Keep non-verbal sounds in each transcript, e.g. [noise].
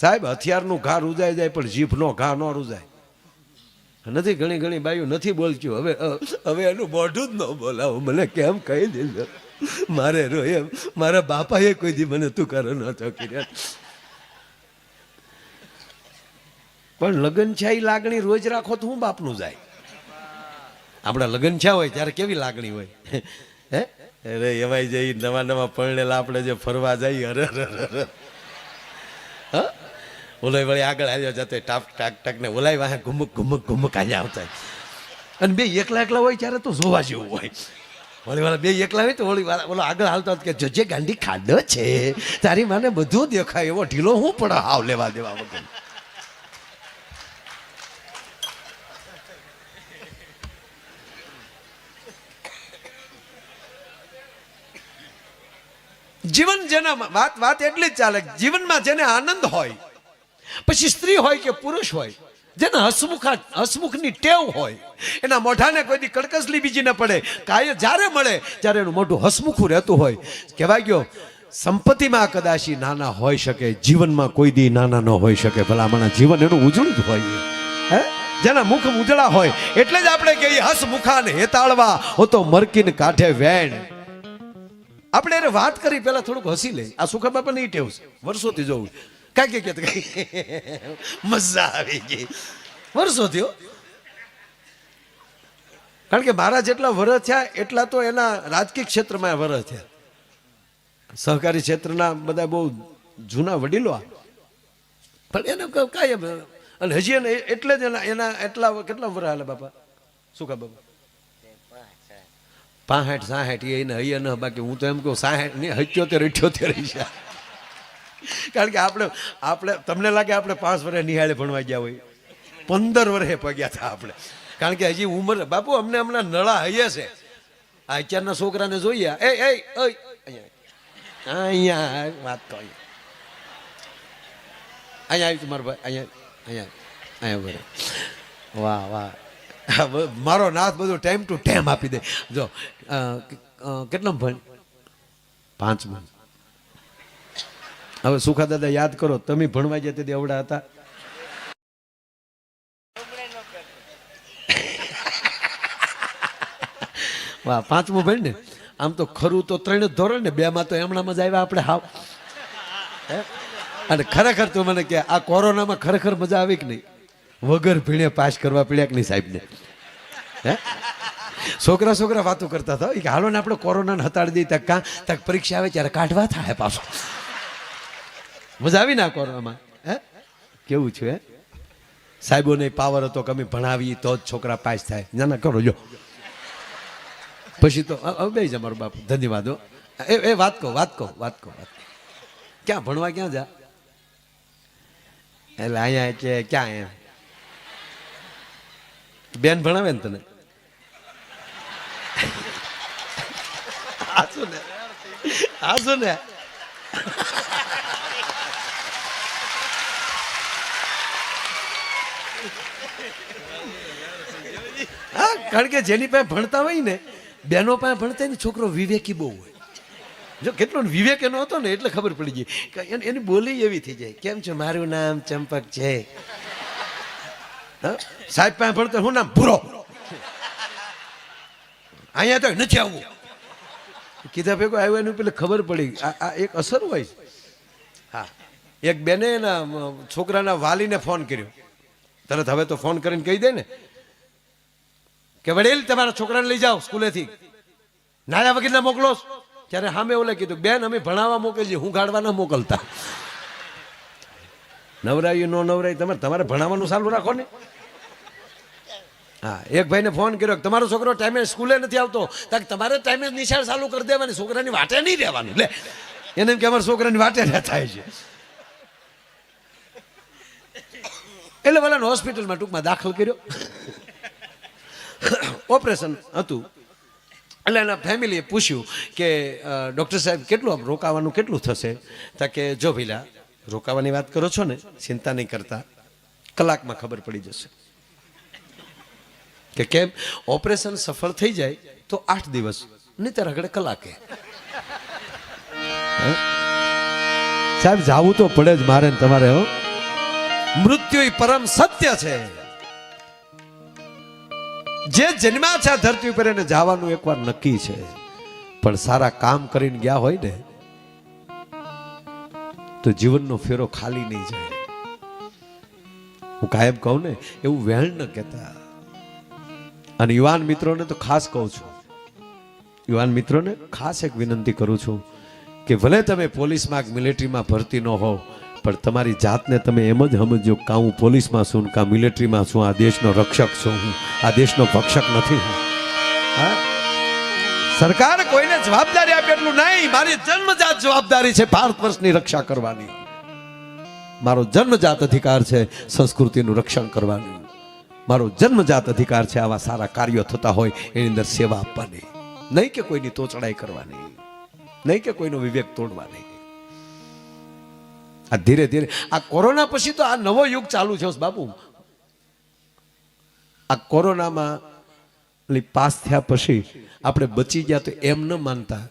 સાહેબ, હથિયારનું ઘા રૂજાઈ જાય, પણ જીભનો ઘા ન રૂજાય નથી, ઘણી ઘણી બાઈઓ નથી બોલતું. હવે હવે એનું મોઢું જ ન બોલાવો. મને કેમ કહી દીધું? મારે રો એમ, મારા બાપાએ કોઈ દી મને તું કરો નતો કર્યો પણ લગ્ન છે એ લાગણી રોજ રાખો તો હું બાપનું જાય. આપણા લગ્ન છે હોય, ત્યારે કેવી લાગણી હોય? હે? અરે, એવાય જઈ નવા નવા પરણેલા આપણે જે ફરવા જઈએ અરે અરે અરે. હા? ઓલો વળી આગળ આવ્યો જતો ટાક ટાક ટાક ને ઓલાય વાહે ઘુમક ઘુમક ઘુમક આજે આવતા અને બે એકલા એકલા હોય ત્યારે તો જોવા જેવું હોય. વળી વાળા બે એકલા હોય તો વળી વાળા ઓલો આગળ હાલતો કે જજે ગાંડી ખાડો છે, તારી માને બધું દેખાય, એવો ઢીલો હું પણ હાવ લેવા દેવા વગર જીવન જેના વાત વાત એટલી જ ચાલે જીવનમાં જેને આનંદ હોય પછી સ્ત્રી હોય કે પુરુષ હોય, જેને હસમુખા હસમુખની ટેવ હોય, એના મોઢાને કોઈ દી કડકસલી બીજી ન પડે. કાય જ્યારે મળે, ત્યારે એનું મોઢું હસમુખું રહેતું હોય. કહેવાય ગયો, સંપત્તિમાં કદાચ નાના હોઈ શકે, જીવનમાં કોઈ દી નાના ન હોઈ શકે ભલામણા જીવન એનું ઉજળું જ હોય. હે? જેના મુખ ઉજળા હોય, એટલે જ આપણે કહીએ, હસમુખાને હેતાળવા, હો તો મરકીને કાંઠે વેણ. આપણે એને વાત કરી પેલા થોડુંક હસી લઈ આ સુખા નહીં ટેવ છે. વર્ષોથી જોઉં કાંઈ કે મજા આવી ગઈ વર્ષો થયો કારણ કે મારા જેટલા વરસ થયા, એટલા તો એના રાજકીય ક્ષેત્રમાં વરસ થયા. સહકારી ક્ષેત્રના બધા બહુ જૂના વડીલો. પણ એને કાયમ અને હજી એને એટલે જ એના એના એટલા કેટલા વર હાલે બાપા? શું સુખા બાપા પાસઠ સાઠ એ એને અહીંયા ન, બાકી હું તો એમ કહું સાઠ ને હત્યોતેર અઠ્યોતેર છે કારણ કે આપણે આપણે, તમને લાગે આપણે પાંચ વર્ષે નિહાળે ભણવા ગયા હોય. પંદર વર્ષે પગ્યા હતા આપણે. કારણ કે હજી ઉંમર, બાપુ, અમને હમણાં નળા હૈયે છે. આ અત્યારના છોકરાને જોઈએ એ એ અહીંયા. વાત તો અહીંયા. અહીંયા આવી તમારો ભાઈ, અહીંયા અહીંયા અહીંયા બરે વાહ વાહ. મારો નાથ બધો ટાઈમ ટુ ટાઈમ આપી દે. જો કેટલો ભણ? પાંચ પાંચમાં. હવે સુખા દાદા યાદ કરો, તમે ભણવા જતા દેવડા હતા. વાહ, પાંચમું ભણ ને? આમ તો ખરું તો ત્રણ જ ધોરણ ને બે માં તો એમણામાં જ આવ્યા આપણે હાવ? અને ખરેખર તું મને કે આ કોરોનામાં ખરેખર મજા આવી કે નહીં? વગર ભીણે પાસ કરવા પડ્યા કે નહીં સાહેબને? હે? છોકરા છોકરા વાતો કરતા હતા કે હાલો ને આપણે કોરોનાને હતાડી દઈએ તક કાં તક પરીક્ષા આવે ત્યારે કાઢવા થાય પાછો. મજા આવી ના કોરોનામાં? હે? કેવું છે? સાહેબો સાહેબોને પાવર હતો કે અમે ભણાવી તો જ છોકરા પાસ થાય. ના ના, કરો, જો. પછી તો બે જ અમારો બાપુ. ધન્યવાદ એ એ, વાત કહો વાત કહો વાત કહો, વાત. ક્યાં, ભણવા ક્યાં જા? એટલે અહીંયા કે ક્યાં એમ બેન ભણાવે ને તને? હાસુ ને? હાસુ ને? હા, કારણ કે જેની પાસે ભણતા હોય ને, બેનો પાસે ભણતા ને, છોકરો વિવેકી બહુ હોય. જો કેટલો વિવેક એનો હતો ને, એટલે ખબર પડી ગઈ. એની બોલી એવી થઈ જાય. કેમ છે? મારું નામ ચંપક છે? સાહેબ પાસે ભણતો હું નામ ભૂરો. અહીંયા તો નથી આવવું. કીધા ભેગો આવ્યો એની પેલે ખબર પડી. આ એક અસર હોય હા. એક બેને એના છોકરાના વાલીને ફોન કર્યો. તરત હવે તો ફોન કરીને કહી દે ને કે વડીલ, તમારા છોકરાને લઈ જાઓ સ્કૂલેથી. નાયા વગરના મોકલો ત્યારે સામે ઓલે કીધું, બેન, અમે ભણાવવા મોકલીએ, હું ગાડવા ના મોકલતા. નવરાયું નો નવરાય, તમારે તમારે ભણાવવાનું ચાલુ રાખો ને. હા, એક ભાઈને ફોન કર્યો કે, તમારો છોકરો ટાઈમે સ્કૂલે નથી આવતો. તાકે તમારે ટાઈમે નિશાળ ચાલુ કરી દેવાની, છોકરાની વાટે નહીં રહેવાની. લે. એને એમ કે, અમારા છોકરાની વાટે ના થાય છે. એટલે વાલાને હોસ્પિટલમાં ટૂંકમાં દાખલ કર્યો. ઓપરેશન હતું. એટલે એના ફેમિલીએ પૂછ્યું કે ડૉક્ટર સાહેબ કેટલું આમ રોકાવાનું કેટલું થશે? તા કે, જો ભીલા રોકાવાની વાત કરો છો ને, ચિંતા નહીં કરતા. કલાકમાં ખબર પડી જશે. કે કેમ? ઓપરેશન સફળ થઈ જાય તો આઠ દિવસ નહીં રગડે કલાકે. સાહેબ, જાવું તો પડે જ મારે તમારે, હો. મૃત્યુ પરમ સત્ય છે. જે જન્મ્યા છે ધરતી ઉપર એને જવાનું એકવાર નક્કી છે. પણ સારા કામ કરીને ગયા હોય ને, તો જીવનનો ફેરો ખાલી નહીં જાય. હું કાયમ કહું ને, એવું વહેણ ન કહેતા. અને યુવાન મિત્રોને તો ખાસ કહું છું. યુવાન મિત્રોને ખાસ એક વિનંતી કરું છું કે ભલે તમે પોલીસમાં કે મિલિટરીમાં ભરતી ન હો પણ તમારી જાતને તમે એમ જ સમજો કે હું પોલીસમાં છું કાં મિલિટરીમાં છું, આ દેશનો રક્ષક છું હું, આ દેશનો ભક્ષક નથી હું. હા? સરકાર કોઈને જવાબદારી આપે એટલું નહીં. મારી જન્મજાત જવાબદારી છે ભારત વર્ષની રક્ષા કરવાની. મારો જન્મજાત અધિકાર છે સંસ્કૃતિનું રક્ષણ કરવાનું. મારો જન્મજાત અધિકાર છે આવા સારા કાર્યો થતા હોય, એની અંદર સેવા આપવાની. નહીં કે કોઈની તોચડાઈ કરવાની. નહીં કે કોઈનો વિવેક તોડવાની. આ ધીરે ધીરે. આ કોરોના પછી તો આ નવો યુગ ચાલુ છે બાપુ. આ કોરોનામાં એટલે પાસ થયા પછી આપણે બચી ગયા તો એમ ન માનતા.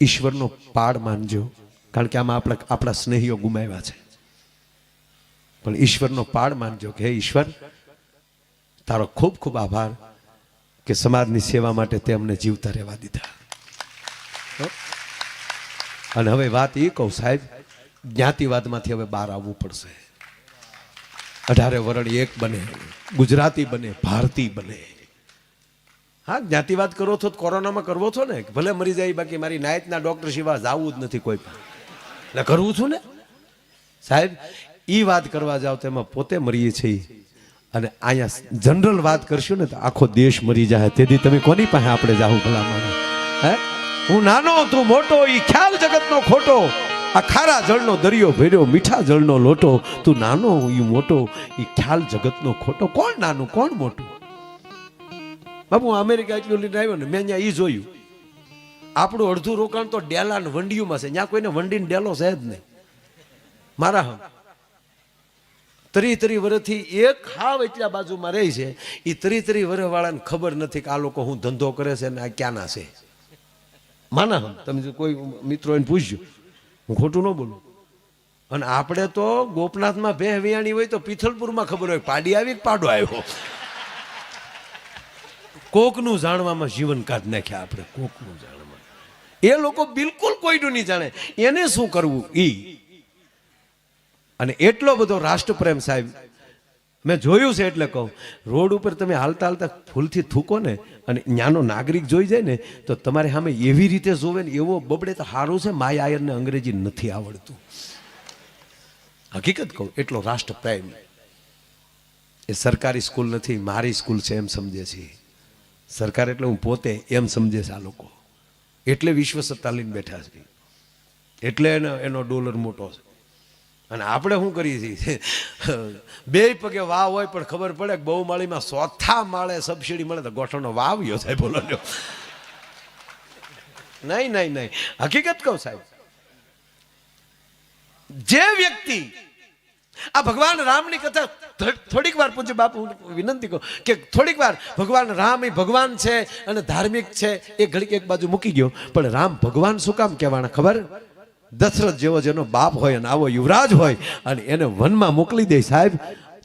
ઈશ્વરનો પાડ માનજો. કારણ કે આમાં આપણા આપણા સ્નેહીઓ ગુમાવ્યા છે. પણ ઈશ્વરનો પાડ માનજો કે, હે ઈશ્વર, તારો ખૂબ ખૂબ આભાર કે સમાજની સેવા માટે તે અમને જીવતા રહેવા દીધા? અને હવે વાત એ કહું, સાહેબ, જ્ઞાતિવાદમાંથી હવે બહાર આવવું પડશે. અઢારે વરણ એક બને, ગુજરાતી બને, ભારતી બને. હા, જ્ઞાતિવાદ કરો છો કોરોનામાં કરવો છો ને? ભલે મરી જાય બાકી મારી નાયતના ડોક્ટર સિવાય જવું જ નથી કોઈ પણ. એટલે કરવું છું ને? સાહેબ એ વાત કરવા જાવ તો એમાં પોતે મરીએ છીએ. અને અહીંયા જનરલ વાત કરશું ને તો આખો દેશ મરી જાય તેથી તમે કોની પાસે આપણે જાવું ભલા માણસ હે? હું નાનો તું મોટો, ઈ ખ્યાલ જગતનો ખોટો. આ ખારા જળનો દરિયો ભર્યો, મીઠા જળનો લોટો. તું નાનો, ઈ મોટો, ઈ ખ્યાલ જગતનો ખોટો. કોણ નાનું, કોણ મોટું? બાબુ અમેરિકા એટલું લઈને આવ્યો ને, મેં ત્યાં ઈ જોયું. આપણું અડધું રોકાણ તો ડેલા ને વંડિયુંમાં છે. ત્યાં કોઈને વંડીને ડેલો છે જ નહીં. મારા હમ તરી તરી વર્ષથી એક હાવ એટલા બાજુમાં રહી છે. એ ત્રી ત્રી વર્ષવાળાને ખબર નથી કે આ લોકો હું ધંધો કરે છે ને આ ક્યાંના છે. માના હમ તમે કોઈ મિત્રો એને પૂછજો. હું ખોટું ન બોલું. અને આપણે તો ગોપનાથમાં ભેહ વિયાણી હોય તો પિથલપુરમાં ખબર હોય, પાડી આવી કે પાડો આવ્યો. કોકનું જાણવામાં જીવન કાઢ નાખ્યા આપણે, કોકનું જાણવા એ લોકો બિલકુલ કોઈનું નહીં જાણે. એને શું કરવું? ઈ. અને એટલો બધો રાષ્ટ્રપ્રેમ સાહેબ મેં જોયું છે એટલે કહું. રોડ ઉપર તમે હાલતા હાલતા ફૂલથી થૂકો ને અને ત્યાંનો નાગરિક જોઈ જાય ને, તો તમારે સામે એવી રીતે જોવે ને, એવો બબડે તો સારું છે, માય આયરને અંગ્રેજી નથી આવડતું. હકીકત કહું, એટલો રાષ્ટ્રપ્રેમ. એ સરકારી સ્કૂલ નથી, મારી સ્કૂલ છે એમ સમજે છે. સરકાર એટલે હું પોતે એમ સમજે છે આ લોકો. એટલે વિશ્વ સત્તા લઈને બેઠા છે. એટલે એનો એનો ડોલર મોટો છે. અને આપણે શું કરીએ છીએ? [laughs] બે પગે વાવ હોય પણ ખબર પડે કે બહુ માળીમાં ચોથા માળે સબસિડી મળે તો ગોઠણનો વાવ્યો સાહેબ બોલો નહીં નહીં નહીં. હકીકત કહું સાહેબ. જે વ્યક્તિ આ ભગવાન રામની કથા થોડીક વાર પૂછે બાપુ વિનંતી કહું કે થોડીક વાર ભગવાન રામ એ ભગવાન છે અને ધાર્મિક છે, એ ઘડીક એક બાજુ મૂકી ગયો પણ રામ ભગવાન શું કામ કહેવાના ખબર? દશરથ જેવો જેનો બાપ હોય અને આવો યુવરાજ હોય અને એને વનમાં મોકલી દે સાહેબ,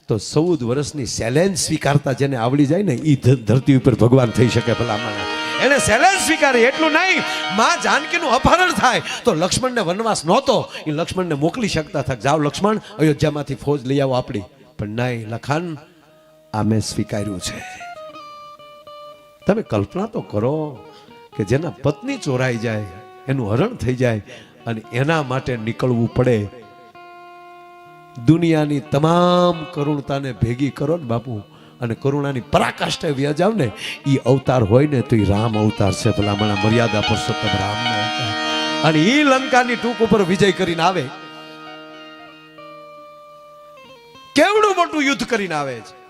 તો ચૌદ વર્ષની સેલેન્જ સ્વીકારતા જેને આવડી જાય ને એ ધરતી ઉપર ભગવાન થઈ શકે ભલામણ. એને સેલેન્જ સ્વીકારી, એટલું નહીં, માં જાનકીનું અપહરણ થાય. તો લક્ષ્મણને વનવાસ નહોતો એ લક્ષ્મણને મોકલી શકતા હતા. જાઓ લક્ષ્મણ, અયોધ્યામાંથી ફોજ લઈ આવો આપણી. પણ નહીં લખાન આ મેં સ્વીકાર્યું છે. તમે કલ્પના તો કરો કે જેના પત્ની ચોરાઈ જાય, એનું હરણ થઈ જાય અને એના માટે નીકળવું પડે. દુનિયાની તમામ કરુણતાને ભેગી કરો ને બાપુ, અને કરુણાની પરાકાષ્ઠે વ્યાજાવ ને એ અવતાર હોય ને તો એ રામ અવતાર છે, ભલામણા મર્યાદા પુરુષોત્તમ રામનો અવતાર. અને એ લંકાની ટૂંક ઉપર વિજય કરીને આવે. કેવડું મોટું યુદ્ધ કરીને આવે છે?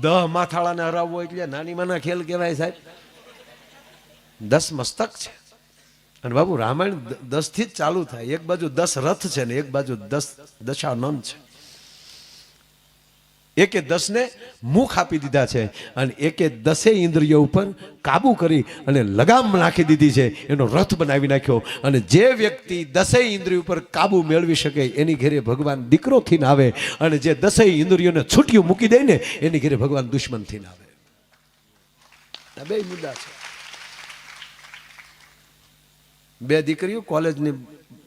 દહ માથાળાને હરાવવો એટલે નાની માના ખેલ કહેવાય સાહેબ. દસ મસ્તક છે. અને બાબુ રામાયણ દસથી જ ચાલુ થાય. એક બાજુ દસ રથ છે ને એક બાજુ દસ દશાનન છે. એકે દસને મુખ આપી દીધા છે અને એકે દસે ઇન્દ્રિયો ઉપર કાબુ કરી અને લગામ નાખી દીધી છે. એનો રથ બનાવી નાખ્યો અને જે વ્યક્તિ દસે ઇન્દ્રિયો ઉપર કાબુ મેળવી શકે એની ઘેરે ભગવાન દીકરો થઈને આવે અને જે દસે ઇન્દ્રિયોને છૂટ્યું મૂકી દે ને એની ઘેરે ભગવાન દુશ્મન થઈને આવે. બે મુદ્દા છે. બે દીકરીઓ કોલેજની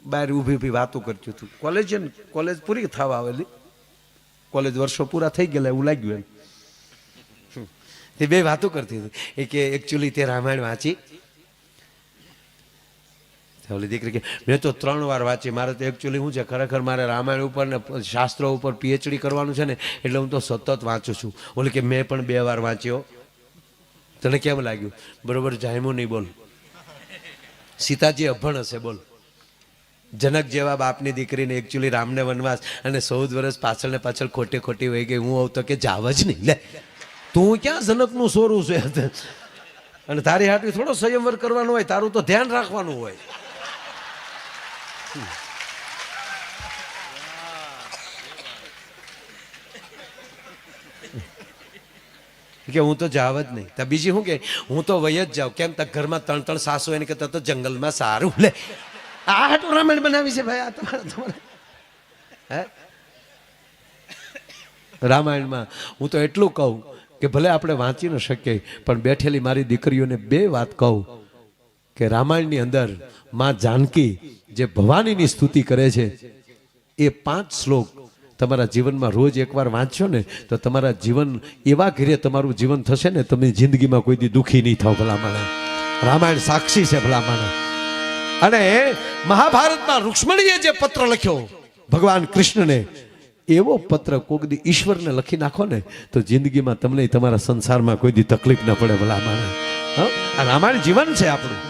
બહાર ઊભી ઊભી વાતો કરતી હતું. કોલેજ છે ને કોલેજ પૂરી થવા આવેલી. કોલેજ વર્ષો પૂરા થઈ ગયેલા એવું લાગ્યું એમ. તે બે વાતો કરતી હતી. એ કે એકચ્યુઅલી તે રામાયણ વાંચી. ઓલી દીકરી કે, મેં તો ત્રણ વાર વાંચી. મારે તો એકચ્યુઅલી શું છે? ખરેખર મારે રામાયણ ઉપર ને શાસ્ત્રો ઉપર પીએચડી કરવાનું છે ને, એટલે હું તો સતત વાંચું છું. ઓલી કે, મેં પણ બે વાર વાંચ્યો. તને કેમ લાગ્યું? બરોબર, જાયમો નહીં બોલ. સીતાજી અભણ હશે, બોલો. જનક જેવા બાપની દીકરીને એકચ્યુઅલી રામને વનવાસ અને ચૌદ વર્ષ પાછળ ને પાછળ ખોટે ખોટી વહી ગઈ. હું આવું તો કે જાવ જ નહીં. લે, તું ક્યાં જનકનું સોરું છે? અને તારી હાટવી થોડો સંયમવર કરવાનો હોય, તારું તો ધ્યાન રાખવાનું હોય. કે હું તો જાવ જ નહીં. તો બીજી શું કે, હું તો વય જ જાઉં. કેમ તક ઘરમાં ત્રણ ત્રણ સાસુ એને કરતા તો જંગલમાં સારું લે. આ ટુર્નામેન્ટ બનાવી છે ભાઈ, આ તમારે તમારે હે? રામાયણમાં હું તો એટલું કહું કે ભલે આપણે વાંચી ન શકીએ, પણ બેઠેલી મારી દીકરીઓને બે વાત કહું કે રામાયણની અંદરમાં જાનકી જે ભવાનીની સ્તુતિ કરે છે, એ પાંચ શ્લોક તમારા જીવનમાં રોજ એકવાર વાંચશો ને, તો તમારા જીવન એવા ઘેરે તમારું જીવન થશે ને, તમે જિંદગીમાં કોઈ દી દુઃખી નહીં થાવ ભલામણ. રામાયણ સાક્ષી છે ભલામણ. અને મહાભારતમાં રૂક્ષ્મણીએ જે પત્ર લખ્યો, ભગવાન કૃષ્ણને, એવો પત્ર કોક દી ઈશ્વરને લખી નાખો ને, તો જિંદગીમાં તમને તમારા સંસારમાં કોઈ દી તકલીફ ન પડે ભલામણ. હં? રામાયણ જીવન છે આપણું.